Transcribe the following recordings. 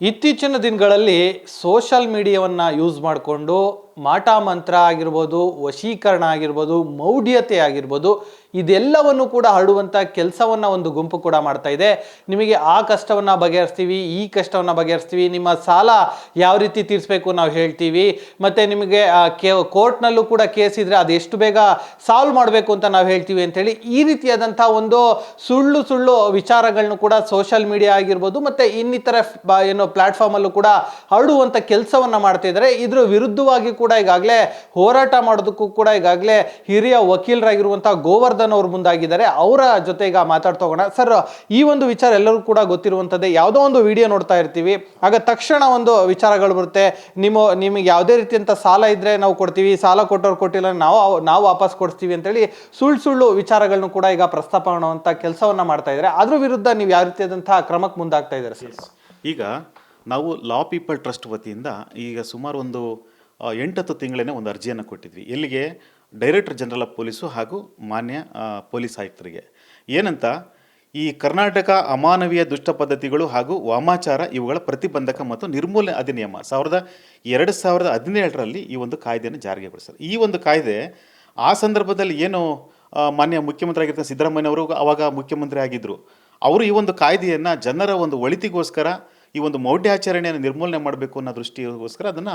ಇತ್ತೀಚಿನ ದಿನಗಳಲ್ಲಿ social ಮೀಡಿಯಾವನ್ನು use ಮಾಡಿಕೊಂಡು ಮಾಟ ಮಂತ್ರ ಆಗಿರ್ಬೋದು, ವಶೀಕರಣ ಆಗಿರ್ಬೋದು, ಮೌಢ್ಯತೆ ಆಗಿರ್ಬೋದು, ಇದೆಲ್ಲವನ್ನು ಕೂಡ ಹರಡುವಂಥ ಕೆಲಸವನ್ನು ಒಂದು ಗುಂಪು ಕೂಡ ಮಾಡ್ತಾ ಇದೆ. ನಿಮಗೆ ಆ ಕಷ್ಟವನ್ನು ಬಗೆಹರಿಸ್ತೀವಿ, ಈ ಕಷ್ಟವನ್ನು ಬಗೆಹರಿಸ್ತೀವಿ, ನಿಮ್ಮ ಸಾಲ ಯಾವ ರೀತಿ ತೀರಿಸಬೇಕು ನಾವು ಹೇಳ್ತೀವಿ, ಮತ್ತು ನಿಮಗೆ ಕೇ, ಕೋರ್ಟ್ನಲ್ಲೂ ಕೂಡ ಕೇಸ್ ಇದ್ದರೆ ಅದು ಎಷ್ಟು ಬೇಗ ಸಾಲ್ವ್ ಮಾಡಬೇಕು ಅಂತ ನಾವು ಹೇಳ್ತೀವಿ ಅಂಥೇಳಿ ಈ ರೀತಿಯಾದಂಥ ಒಂದು ಸುಳ್ಳು ಸುಳ್ಳು ವಿಚಾರಗಳನ್ನು ಕೂಡ ಸೋಷಿಯಲ್ ಮೀಡಿಯಾ ಆಗಿರ್ಬೋದು, ಮತ್ತು ಇನ್ನಿತರ ಏನು ಪ್ಲಾಟ್ಫಾರ್ಮಲ್ಲೂ ಕೂಡ ಹರಡುವಂಥ ಕೆಲಸವನ್ನು ಮಾಡ್ತಾ ಇದ್ದಾರೆ. ಇದ್ರ ವಿರುದ್ಧವಾಗಿ ಕೂಡ ಈಗಾಗಲೇ ಹೋರಾಟ ಮಾಡೋದಕ್ಕೂ ಕೂಡ ಈಗಾಗಲೇ ಹಿರಿಯ ವಕೀಲರಾಗಿರುವಂಥ ಗೋವರ್ಧನ್ ಅವರು ಮುಂದಾಗಿದ್ದಾರೆ. ಅವರ ಜೊತೆ ಈಗ ಮಾತಾಡ್ತಾ ಹೋಗೋಣ. ಸರ್, ಈ ಒಂದು ವಿಚಾರ ಎಲ್ಲರೂ ಕೂಡ ಗೊತ್ತಿರುವಂಥದ್ದೇ ಯಾವುದೋ ಒಂದು ವಿಡಿಯೋ ನೋಡ್ತಾ ಇರ್ತೀವಿ. ಆಗ ತಕ್ಷಣ ಒಂದು ವಿಚಾರಗಳು ಬರುತ್ತೆ. ನಿಮ್ಮ, ನಿಮಗೆ ಯಾವುದೇ ರೀತಿಯಂಥ ಸಾಲ ಇದ್ರೆ ನಾವು ಕೊಡ್ತೀವಿ. ಸಾಲ ಕೊಟ್ಟವ್ರು ಕೊಟ್ಟಿಲ್ಲ ನಾವು ನಾವು ವಾಪಸ್ ಕೊಡ್ತೀವಿ ಅಂತೇಳಿ ಸುಳ್ಳು ಸುಳ್ಳು ವಿಚಾರಗಳನ್ನು ಕೂಡ ಈಗ ಪ್ರಸ್ತಾಪ ಮಾಡುವಂಥ ಕೆಲಸವನ್ನ ಮಾಡ್ತಾ ಇದ್ದಾರೆ. ಅದ್ರ ವಿರುದ್ಧ ನೀವು ಯಾವ ರೀತಿಯಾದಂತಹ ಕ್ರಮಕ್ಕೆ ಮುಂದಾಗ್ತಾ ಇದ್ದಾರೆ ಸರ್? ಈಗ ನಾವು ಲಾ ಪೀಪಲ್ ಟ್ರಸ್ಟ್ ವತಿಯಿಂದ ಈಗ ಸುಮಾರು ಒಂದು ಎಂಟತ್ತು ತಿಂಗಳೇ ಒಂದು ಅರ್ಜಿಯನ್ನು ಕೊಟ್ಟಿದ್ವಿ. ಎಲ್ಲಿಗೆ? ಡೈರೆಕ್ಟರ್ ಜನರಲ್ ಆಫ್ ಪೊಲೀಸು ಹಾಗೂ ಮಾನ್ಯ ಪೊಲೀಸ್ ಆಯುಕ್ತರಿಗೆ. ಏನಂತ? ಈ ಕರ್ನಾಟಕ ಅಮಾನವೀಯ ದುಷ್ಟ ಪದ್ಧತಿಗಳು ಹಾಗೂ ವಾಮಾಚಾರ ಇವುಗಳ ಪ್ರತಿಬಂಧಕ ಮತ್ತು ನಿರ್ಮೂಲನೆ ಅಧಿನಿಯಮ ಸಾವಿರದ ಎರಡು ಸಾವಿರದ ಹದಿನೇಳರಲ್ಲಿ ಈ ಒಂದು ಕಾಯ್ದೆಯನ್ನು ಜಾರಿಗೆ ಗೊಳಿಸ್ತಾರೆ ಈ ಒಂದು ಕಾಯ್ದೆ ಆ ಸಂದರ್ಭದಲ್ಲಿ ಏನು ಮಾನ್ಯ ಮುಖ್ಯಮಂತ್ರಿ ಆಗಿರ್ತಾರೆ ಸಿದ್ದರಾಮಯ್ಯ ಅವರು ಅವಾಗ ಮುಖ್ಯಮಂತ್ರಿ ಆಗಿದ್ದರು ಅವರು ಈ ಒಂದು ಕಾಯ್ದೆಯನ್ನು ಜನರ ಒಂದು ಒಳಿತಿಗೋಸ್ಕರ ಈ ಒಂದು ಮೌಢ್ಯಾಚರಣೆಯನ್ನು ನಿರ್ಮೂಲನೆ ಮಾಡಬೇಕು ಅನ್ನೋ ದೃಷ್ಟಿಗೋಸ್ಕರ ಅದನ್ನು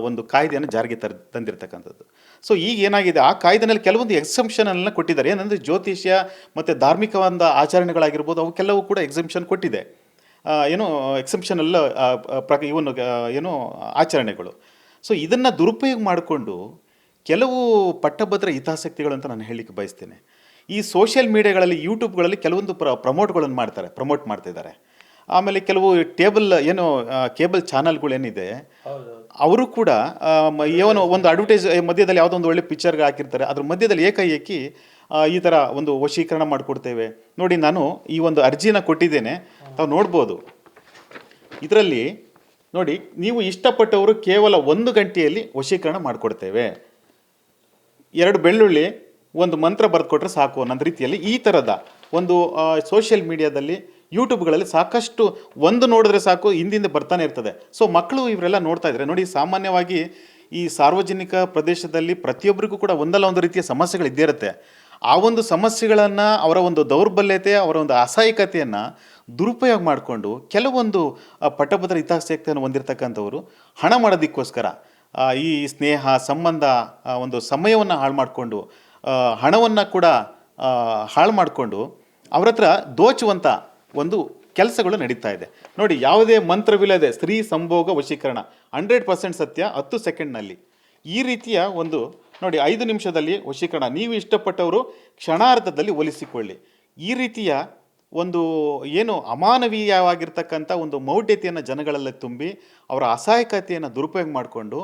ಒಂದು ಕಾಯ್ದೆಯನ್ನು ಜಾರಿಗೆ ತರ ತಂದಿರತಕ್ಕಂಥದ್ದು. ಸೊ ಈಗ ಏನಾಗಿದೆ? ಆ ಕಾಯ್ದೆನಲ್ಲಿ ಕೆಲವೊಂದು ಎಕ್ಸೆಂಪ್ಷನನ್ನು ಕೊಟ್ಟಿದ್ದಾರೆ. ಏನಂದರೆ ಜ್ಯೋತಿಷ್ಯ ಮತ್ತು ಧಾರ್ಮಿಕವಾದ ಆಚರಣೆಗಳಾಗಿರ್ಬೋದು ಅವು ಕೆಲವು ಕೂಡ ಎಕ್ಸೆಂಪ್ಷನ್ ಕೊಟ್ಟಿದೆ. ಏನು ಎಕ್ಸೆಂಪ್ಷನ್ ಎಲ್ಲ ಆ, ಆ, ಪ್ರಕ ಇವನು ಏನು ಆಚರಣೆಗಳು. ಸೊ ಇದನ್ನು ದುರುಪಯೋಗ ಮಾಡಿಕೊಂಡು ಕೆಲವು ಪಟ್ಟಭದ್ರ ಹಿತಾಸಕ್ತಿಗಳು ಅಂತ ನಾನು ಹೇಳಲಿಕ್ಕೆ ಬಯಸ್ತೇನೆ. ಈ ಸೋಷಿಯಲ್ ಮೀಡಿಯಾಗಳಲ್ಲಿ ಯೂಟ್ಯೂಬ್ಗಳಲ್ಲಿ ಕೆಲವೊಂದು ಪ್ರ ಪ್ರಮೋಟ್ಗಳನ್ನು ಮಾಡ್ತಾರೆ ಪ್ರಮೋಟ್ ಮಾಡ್ತಾ ಇದ್ದಾರೆ ಆಮೇಲೆ ಕೆಲವು ಟೇಬಲ್ ಏನು ಕೇಬಲ್ ಚಾನಲ್ಗಳೇನಿದೆ ಅವರು ಕೂಡ ಏನು ಒಂದು ಅಡ್ವರ್ಟೈಸ್ ಮಧ್ಯದಲ್ಲಿ ಯಾವುದೋ ಒಂದು ಒಳ್ಳೆ ಪಿಕ್ಚರ್ಗೆ ಹಾಕಿರ್ತಾರೆ. ಅದ್ರ ಮಧ್ಯದಲ್ಲಿ ಏಕಾಏಕಿ ಈ ಥರ ಒಂದು ವಶೀಕರಣ ಮಾಡಿಕೊಡ್ತೇವೆ. ನೋಡಿ ನಾನು ಈ ಒಂದು ಅರ್ಜಿನ ಕೊಟ್ಟಿದ್ದೇನೆ. ತಾವು ನೋಡ್ಬೋದು. ಇದರಲ್ಲಿ ನೋಡಿ ನೀವು ಇಷ್ಟಪಟ್ಟವರು ಕೇವಲ ಒಂದು ಗಂಟೆಯಲ್ಲಿ ವಶೀಕರಣ ಮಾಡಿಕೊಡ್ತೇವೆ. ಎರಡು ಬೆಳ್ಳುಳ್ಳಿ ಒಂದು ಮಂತ್ರ ಬರೆದುಕೊಟ್ರೆ ಸಾಕು ಅನ್ನೋ ರೀತಿಯಲ್ಲಿ ಈ ಥರದ ಒಂದು ಸೋಷಿಯಲ್ ಮೀಡಿಯಾದಲ್ಲಿ ಯೂಟ್ಯೂಬ್ಗಳಲ್ಲಿ ಸಾಕಷ್ಟು ಒಂದು ನೋಡಿದ್ರೆ ಸಾಕು, ಹಿಂದಿಂದ ಬರ್ತಾನೆ ಇರ್ತದೆ. ಸೊ ಮಕ್ಕಳು ಇವರೆಲ್ಲ ನೋಡ್ತಾ ಇದ್ದಾರೆ ನೋಡಿ, ಸಾಮಾನ್ಯವಾಗಿ ಈ ಸಾರ್ವಜನಿಕ ಪ್ರದೇಶದಲ್ಲಿ ಪ್ರತಿಯೊಬ್ಬರಿಗೂ ಕೂಡ ಒಂದಲ್ಲ ಒಂದು ರೀತಿಯ ಸಮಸ್ಯೆಗಳು ಇದ್ದೇ ಇರುತ್ತೆ. ಆ ಒಂದು ಸಮಸ್ಯೆಗಳನ್ನು, ಅವರ ಒಂದು ದೌರ್ಬಲ್ಯತೆ, ಅವರ ಒಂದು ಅಸಹಾಯಕತೆಯನ್ನು ದುರುಪಯೋಗ ಮಾಡಿಕೊಂಡು ಕೆಲವೊಂದು ಪಟ್ಟಭದ್ರ ಹಿತಾಸಕ್ತಿಯನ್ನು ಹೊಂದಿರತಕ್ಕಂಥವರು ಹಣ ಮಾಡೋದಕ್ಕೋಸ್ಕರ ಈ ಸ್ನೇಹ, ಸಂಬಂಧ ಒಂದು ಸಮಯವನ್ನು ಹಾಳು ಮಾಡಿಕೊಂಡು ಹಣವನ್ನು ಕೂಡ ಹಾಳು ಮಾಡಿಕೊಂಡು, ಅವ್ರ ಹತ್ರ ದೋಚುವಂಥ ಒಂದು ಕೆಲಸಗಳು ನಡೀತಾ ಇದೆ. ನೋಡಿ, ಯಾವುದೇ ಮಂತ್ರವಿಲ್ಲದೆ ಸ್ತ್ರೀ ಸಂಭೋಗ ವಶೀಕರಣ, ಹಂಡ್ರೆಡ್ ಪರ್ಸೆಂಟ್ ಸತ್ಯ ಹತ್ತು ಸೆಕೆಂಡ್ನಲ್ಲಿ. ಈ ರೀತಿಯ ಒಂದು, ನೋಡಿ, ಐದು ನಿಮಿಷದಲ್ಲಿ ವಶೀಕರಣ. ನೀವು ಇಷ್ಟಪಟ್ಟವರು ಕ್ಷಣಾರ್ಧದಲ್ಲಿ ಒಲಿಸಿಕೊಳ್ಳಿ. ಈ ರೀತಿಯ ಒಂದು ಏನು ಅಮಾನವೀಯವಾಗಿರ್ತಕ್ಕಂಥ ಒಂದು ಮೌಢ್ಯತೆಯನ್ನು ಜನಗಳಲ್ಲಿ ತುಂಬಿ, ಅವರ ಅಸಹಾಯಕತೆಯನ್ನು ದುರುಪಯೋಗ ಮಾಡಿಕೊಂಡು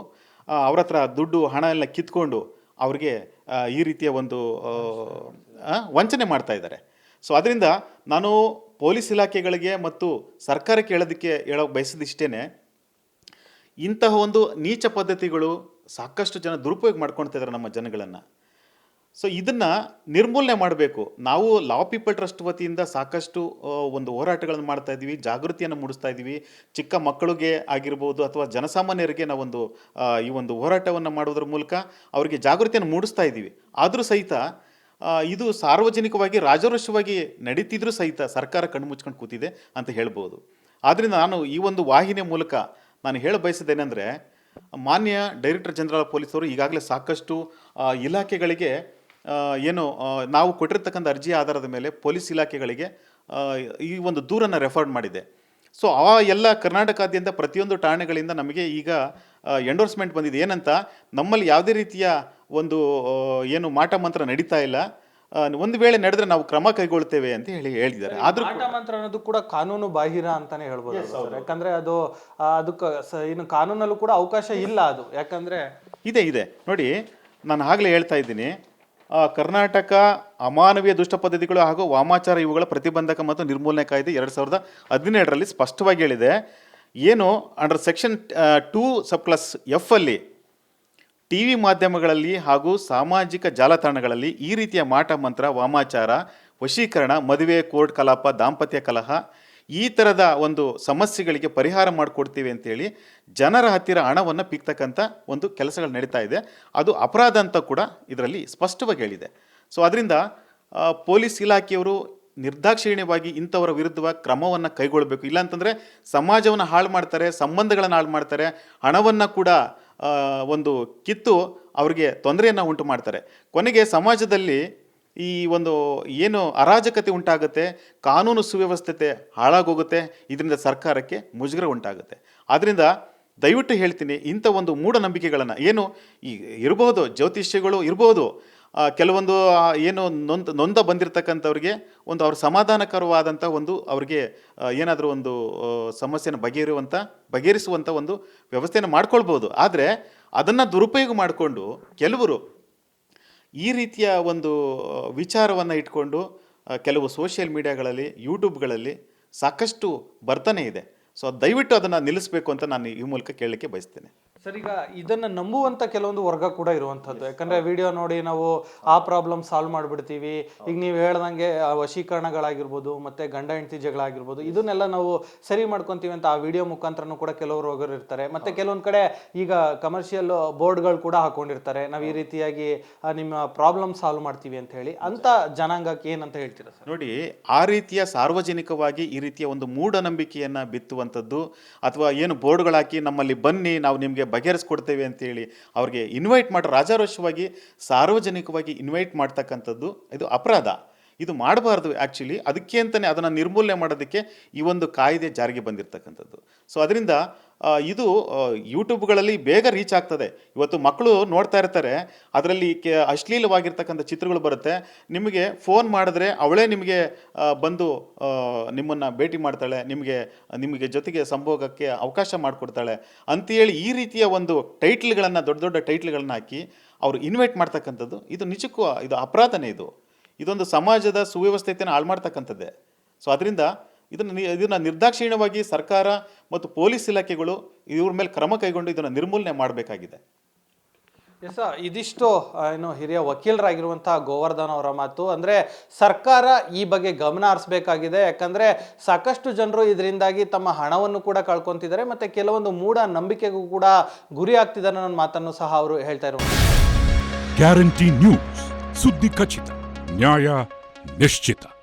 ಅವ್ರ ಹತ್ರ ದುಡ್ಡು, ಹಣ ಎಲ್ಲ ಕಿತ್ಕೊಂಡು ಅವ್ರಿಗೆ ಈ ರೀತಿಯ ಒಂದು ವಂಚನೆ ಮಾಡ್ತಾ ಇದ್ದಾರೆ. ಸೊ, ಅದರಿಂದ ನಾನು ಪೊಲೀಸ್ ಇಲಾಖೆಗಳಿಗೆ ಮತ್ತು ಸರ್ಕಾರಕ್ಕೆ ಹೇಳೋದಕ್ಕೆ ಹೇಳೋಕೆ ಬಯಸಿದಿಷ್ಟೇ ಇಂತಹ ಒಂದು ನೀಚ ಪದ್ಧತಿಗಳು ಸಾಕಷ್ಟು ಜನ ದುರುಪಯೋಗ ಮಾಡ್ಕೊಳ್ತಾ ಇದ್ದಾರೆ ನಮ್ಮ ಜನಗಳನ್ನು. ಸೊ ಇದನ್ನು ನಿರ್ಮೂಲನೆ ಮಾಡಬೇಕು. ನಾವು ಲಾ ಪೀಪಲ್ ಟ್ರಸ್ಟ್ ವತಿಯಿಂದ ಸಾಕಷ್ಟು ಒಂದು ಹೋರಾಟಗಳನ್ನು ಮಾಡ್ತಾ ಇದ್ದೀವಿ ಜಾಗೃತಿಯನ್ನು ಮೂಡಿಸ್ತಾ ಇದ್ದೀವಿ ಚಿಕ್ಕ ಮಕ್ಕಳಿಗೆ ಆಗಿರ್ಬೋದು ಅಥವಾ ಜನಸಾಮಾನ್ಯರಿಗೆ ನಾವೊಂದು ಈ ಒಂದು ಹೋರಾಟವನ್ನು ಮಾಡೋದ್ರ ಮೂಲಕ ಅವರಿಗೆ ಜಾಗೃತಿಯನ್ನು ಮೂಡಿಸ್ತಾ ಇದ್ದೀವಿ ಆದರೂ ಸಹಿತ ಇದು ಸಾರ್ವಜನಿಕವಾಗಿ, ರಾಜರೋಷವಾಗಿ ನಡೀತಿದ್ರೂ ಸಹಿತ ಸರ್ಕಾರ ಕಣ್ಣು ಮುಚ್ಕೊಂಡು ಕೂತಿದೆ ಅಂತ ಹೇಳ್ಬೋದು. ಆದ್ದರಿಂದ ನಾನು ಈ ಒಂದು ವಾಹಿನಿಯ ಮೂಲಕ ನಾನು ಹೇಳ ಬಯಸಿದ್ದೇನೆಂದರೆ, ಮಾನ್ಯ ಡೈರೆಕ್ಟರ್ ಜನರಲ್ ಪೊಲೀಸ್ ಅವರು ಈಗಾಗಲೇ ಸಾಕಷ್ಟು ಇಲಾಖೆಗಳಿಗೆ ಏನು ನಾವು ಕೊಟ್ಟಿರ್ತಕ್ಕಂಥ ಅರ್ಜಿಯ ಆಧಾರದ ಮೇಲೆ ಪೊಲೀಸ್ ಇಲಾಖೆಗಳಿಗೆ ಈ ಒಂದು ದೂರನ್ನು ರೆಫರ್ ಮಾಡಿದೆ. ಸೊ, ಆ ಎಲ್ಲ ಕರ್ನಾಟಕಾದ್ಯಂತ ಪ್ರತಿಯೊಂದು ಠಾಣೆಗಳಿಂದ ನಮಗೆ ಈಗ ಎಂಡೋರ್ಸ್ಮೆಂಟ್ ಬಂದಿದೆ. ಏನಂತ, ನಮ್ಮಲ್ಲಿ ಯಾವುದೇ ರೀತಿಯ ಒಂದು ಏನು ಮಾಟ ಮಂತ್ರ ನಡೀತಾ ಇಲ್ಲ. ಒಂದು ವೇಳೆ ನಡೆದ್ರೆ ನಾವು ಕ್ರಮ ಕೈಗೊಳ್ತೇವೆ ಅಂತ ಹೇಳಿ ಹೇಳಿದ್ದಾರೆ. ಆದ್ರೂ ಮಾಟ ಮಂತ್ರ ಅನ್ನೋದು ಕೂಡ ಕಾನೂನು ಬಾಹಿರ ಅಂತಾನೆ ಹೇಳ್ಬೋದು ಸರ್. ಯಾಕಂದ್ರೆ ಅದು ಅದಕ್ಕೆ ಇನ್ನು ಕಾನೂನಲ್ಲೂ ಕೂಡ ಅವಕಾಶ ಇಲ್ಲ ಅದು. ಯಾಕಂದ್ರೆ ಇದೆ ಇದೆ. ನೋಡಿ ನಾನು ಆಗಲೇ ಹೇಳ್ತಾ ಇದ್ದೀನಿ. ಕರ್ನಾಟಕ ಅಮಾನವೀಯ ದುಷ್ಟ ಪದ್ಧತಿಗಳು ಹಾಗೂ ವಾಮಾಚಾರ ಇವುಗಳ ಪ್ರತಿಬಂಧಕ ಮತ್ತು ನಿರ್ಮೂಲನೆ ಕಾಯ್ದೆ ಎರಡು ಸಾವಿರದ ಹದಿನೇಳರಲ್ಲಿ ಸ್ಪಷ್ಟವಾಗಿ ಹೇಳಿದೆ. ಏನು under section two sub clause F ಅಲ್ಲಿ ಟಿ ವಿ ಮಾಧ್ಯಮಗಳಲ್ಲಿ ಹಾಗೂ ಸಾಮಾಜಿಕ ಜಾಲತಾಣಗಳಲ್ಲಿ ಈ ರೀತಿಯ ಮಾಟ ಮಂತ್ರ, ವಾಮಾಚಾರ, ವಶೀಕರಣ, ಮದುವೆ, ಕೋರ್ಟ್ ಕಲಾಪ, ದಾಂಪತ್ಯ ಕಲಹ ಈ ಥರದ ಒಂದು ಸಮಸ್ಯೆಗಳಿಗೆ ಪರಿಹಾರ ಮಾಡಿಕೊಡ್ತೀವಿ ಅಂತೇಳಿ ಜನರ ಹತ್ತಿರ ಹಣವನ್ನು ಪಿಕ್ತಕ್ಕಂಥ ಒಂದು ಕೆಲಸಗಳು ನಡೀತಾ ಇದೆ. ಅದು ಅಪರಾಧ ಅಂತ ಕೂಡ ಇದರಲ್ಲಿ ಸ್ಪಷ್ಟವಾಗಿ ಹೇಳಿದೆ. ಸೊ, ಅದರಿಂದ ಪೊಲೀಸ್ ಇಲಾಖೆಯವರು ನಿರ್ದಾಕ್ಷಿಣ್ಯವಾಗಿ ಇಂಥವರ ವಿರುದ್ಧವಾಗಿ ಕ್ರಮವನ್ನು ಕೈಗೊಳ್ಳಬೇಕು ಇಲ್ಲಾಂತಂದರೆ ಸಮಾಜವನ್ನು ಹಾಳು ಮಾಡ್ತಾರೆ, ಸಂಬಂಧಗಳನ್ನು ಹಾಳು ಮಾಡ್ತಾರೆ, ಹಣವನ್ನು ಕೂಡ ಒಂದು ಕಿತ್ತು ಅವರಿಗೆ ತೊಂದರೆಯನ್ನು ಉಂಟು ಮಾಡ್ತಾರೆ. ಕೊನೆಗೆ ಸಮಾಜದಲ್ಲಿ ಈ ಒಂದು ಏನು ಅರಾಜಕತೆ ಉಂಟಾಗುತ್ತೆ, ಕಾನೂನು ಸುವ್ಯವಸ್ಥತೆ ಹಾಳಾಗೋಗುತ್ತೆ, ಇದರಿಂದ ಸರ್ಕಾರಕ್ಕೆ ಮುಜುಗರ ಉಂಟಾಗುತ್ತೆ. ಆದ್ದರಿಂದ ದಯವಿಟ್ಟು ಹೇಳ್ತೀನಿ, ಇಂಥ ಒಂದು ಮೂಢನಂಬಿಕೆಗಳನ್ನು, ಏನು ಈ ಇರಬಹುದು ಜ್ಯೋತಿಷ್ಯಗಳು ಇರ್ಬೋದು ಕೆಲವೊಂದು ಏನು ನೊಂದ ನೊಂದ ಬಂದಿರತಕ್ಕಂಥವ್ರಿಗೆ ಒಂದು ಅವ್ರ ಸಮಾಧಾನಕರವಾದಂಥ ಒಂದು ಅವ್ರಿಗೆ ಏನಾದರೂ ಒಂದು ಸಮಸ್ಯೆನ ಬಗೆಹರಿಯುವಂಥ, ಬಗೆಹರಿಸುವಂಥ ಒಂದು ವ್ಯವಸ್ಥೆಯನ್ನು ಮಾಡ್ಕೊಳ್ಬೋದು. ಆದರೆ ಅದನ್ನು ದುರುಪಯೋಗ ಮಾಡಿಕೊಂಡು ಕೆಲವರು ಈ ರೀತಿಯ ಒಂದು ವಿಚಾರವನ್ನು ಇಟ್ಕೊಂಡು ಕೆಲವು ಸೋಷಿಯಲ್ ಮೀಡಿಯಾಗಳಲ್ಲಿ, ಯೂಟ್ಯೂಬ್ಗಳಲ್ಲಿ ಸಾಕಷ್ಟು ಬರ್ತಾನೆ ಇದೆ. ಸೊ, ದಯವಿಟ್ಟು ಅದನ್ನು ನಿಲ್ಲಿಸಬೇಕು ಅಂತ ನಾನು ಈ ಮೂಲಕ ಕೇಳಲಿಕ್ಕೆ ಬಯಸ್ತೇನೆ. ಸರ್ ಈಗ ಇದನ್ನ ನಂಬುವಂತ ಕೆಲವೊಂದು ವರ್ಗ ಕೂಡ ಇರುವಂತದ್ದು ಯಾಕಂದ್ರೆ ವಿಡಿಯೋ ನೋಡಿ ನಾವು ಆ ಪ್ರಾಬ್ಲಮ್ ಸಾಲ್ವ್ ಮಾಡ್ಬಿಡ್ತೀವಿ. ಈಗ ನೀವು ಹೇಳ್ದಂಗೆ ಆ ವಶೀಕರಣಗಳಾಗಿರ್ಬೋದು ಮತ್ತೆ ಗಂಡ ಹೆಂಡತಿ ಜಗಳ ಆಗಿರ್ಬೋದು ಇದನ್ನೆಲ್ಲ ನಾವು ಸರಿ ಮಾಡ್ಕೊಂತೀವಿ ಅಂತ ಆ ವಿಡಿಯೋ ಮುಖಾಂತರನೂ ಕೂಡ ಕೆಲವರು ಹೋಗೋರು ಇರ್ತಾರೆ. ಮತ್ತೆ ಕೆಲವೊಂದು ಕಡೆ ಈಗ ಕಮರ್ಷಿಯಲ್ ಬೋರ್ಡ್ಗಳು ಕೂಡ ಹಾಕೊಂಡಿರ್ತಾರೆ. ನಾವು ಈ ರೀತಿಯಾಗಿ ನಿಮ್ಮ ಪ್ರಾಬ್ಲಮ್ ಸಾಲ್ವ್ ಮಾಡ್ತೀವಿ ಅಂತ ಹೇಳಿ. ಅಂತ ಜನಾಂಗಕ್ಕೆ ಏನಂತ ಹೇಳ್ತೀರಾ ಸರ್? ನೋಡಿ ಆ ರೀತಿಯ ಸಾರ್ವಜನಿಕವಾಗಿ ಈ ರೀತಿಯ ಒಂದು ಮೂಢನಂಬಿಕೆಯನ್ನು ಬಿತ್ತುವಂಥದ್ದು ಅಥವಾ ಏನು ಬೋರ್ಡ್ಗಳು ಹಾಕಿ ನಮ್ಮಲ್ಲಿ ಬನ್ನಿ ನಾವು ನಿಮಗೆ ಬಗೆಹರಿಸ್ಕೊಡ್ತೇವೆ ಅಂತೇಳಿ ಅವ್ರಿಗೆ ಇನ್ವೈಟ್ ಮಾಡಿ ರಾಜಾರೋಷವಾಗಿ ಸಾರ್ವಜನಿಕವಾಗಿ ಇನ್ವೈಟ್ ಮಾಡ್ತಕ್ಕಂಥದ್ದು ಇದು ಅಪರಾಧ. ಇದು ಮಾಡಬಾರ್ದು ಆ್ಯಕ್ಚುಲಿ ಅದಕ್ಕೆ ಅಂತಲೇ ಅದನ್ನು ನಿರ್ಮೂಲನೆ ಮಾಡೋದಕ್ಕೆ ಈ ಒಂದು ಕಾಯ್ದೆ ಜಾರಿಗೆ ಬಂದಿರತಕ್ಕಂಥದ್ದು. ಸೊ ಅದರಿಂದ ಇದು ಯೂಟ್ಯೂಬ್ಗಳಲ್ಲಿ ಬೇಗ ರೀಚ್ ಆಗ್ತದೆ. ಇವತ್ತು ಮಕ್ಕಳು ನೋಡ್ತಾ ಇರ್ತಾರೆ. ಅದರಲ್ಲಿ ಕೆ, ಅಶ್ಲೀಲವಾಗಿರ್ತಕ್ಕಂಥ ಚಿತ್ರಗಳು ಬರುತ್ತೆ. ನಿಮಗೆ ಫೋನ್ ಮಾಡಿದ್ರೆ ಅವಳೇ ನಿಮಗೆ ಬಂದು ನಿಮ್ಮನ್ನು ಭೇಟಿ ಮಾಡ್ತಾಳೆ. ನಿಮಗೆ ನಿಮಗೆ ಜೊತೆಗೆ ಸಂಭೋಗಕ್ಕೆ ಅವಕಾಶ ಮಾಡಿಕೊಡ್ತಾಳೆ. ಅಂತೇಳಿ ಈ ರೀತಿಯ ಒಂದು ಟೈಟ್ಲ್ಗಳನ್ನು ದೊಡ್ಡ ದೊಡ್ಡ ಟೈಟ್ಲ್ಗಳನ್ನ ಹಾಕಿ ಅವರು ಇನ್ವೈಟ್ ಮಾಡ್ತಕ್ಕಂಥದ್ದು, ಇದು ನಿಜಕ್ಕೂ, ಇದು ಅಪರಾಧನೇ ಇದು. ಇದೊಂದು ಸಮಾಜದ ಸುವ್ಯವಸ್ಥೆಯನ್ನು ಹಾಳು ಮಾಡ್ತಕ್ಕಂಥದ್ದೇ. ಸೊ ಅದರಿಂದ ಇದನ್ನು ಇದನ್ನು ನಿರ್ದಾಕ್ಷಿಣ್ಯವಾಗಿ ಸರ್ಕಾರ ಮತ್ತು ಪೊಲೀಸ್ ಇಲಾಖೆಗಳು ಇವ್ರ ಮೇಲೆ ಕ್ರಮ ಕೈಗೊಂಡು ಇದನ್ನು ನಿರ್ಮೂಲನೆ ಮಾಡಬೇಕಾಗಿದೆ. ಎಸ್ ಇದಿಷ್ಟು ಏನು ಹಿರಿಯ ವಕೀಲರಾಗಿರುವಂತಹ ಗೋವರ್ಧನ್ ಅವರ ಮಾತು. ಅಂದ್ರೆ ಸರ್ಕಾರ ಈ ಬಗ್ಗೆ ಗಮನ ಹರಿಸಬೇಕಾಗಿದೆ. ಯಾಕಂದ್ರೆ ಸಾಕಷ್ಟು ಜನರು ಇದರಿಂದಾಗಿ ತಮ್ಮ ಹಣವನ್ನು ಕೂಡ ಕಳ್ಕೊತಿದ್ದಾರೆ ಮತ್ತೆ ಕೆಲವೊಂದು ಮೂಢ ನಂಬಿಕೆಗೂ ಕೂಡ ಗುರಿ ಆಗ್ತಿದ್ದಾರೆ ಅನ್ನೋ ಮಾತನ್ನು ಸಹ ಅವರು ಹೇಳ್ತಾ ಇರುವಂತ ಗ್ಯಾರಂಟಿ ನ್ಯೂಸ್ ಸುದ್ದಿ ಖಚಿತ. Vinaya Meshtita.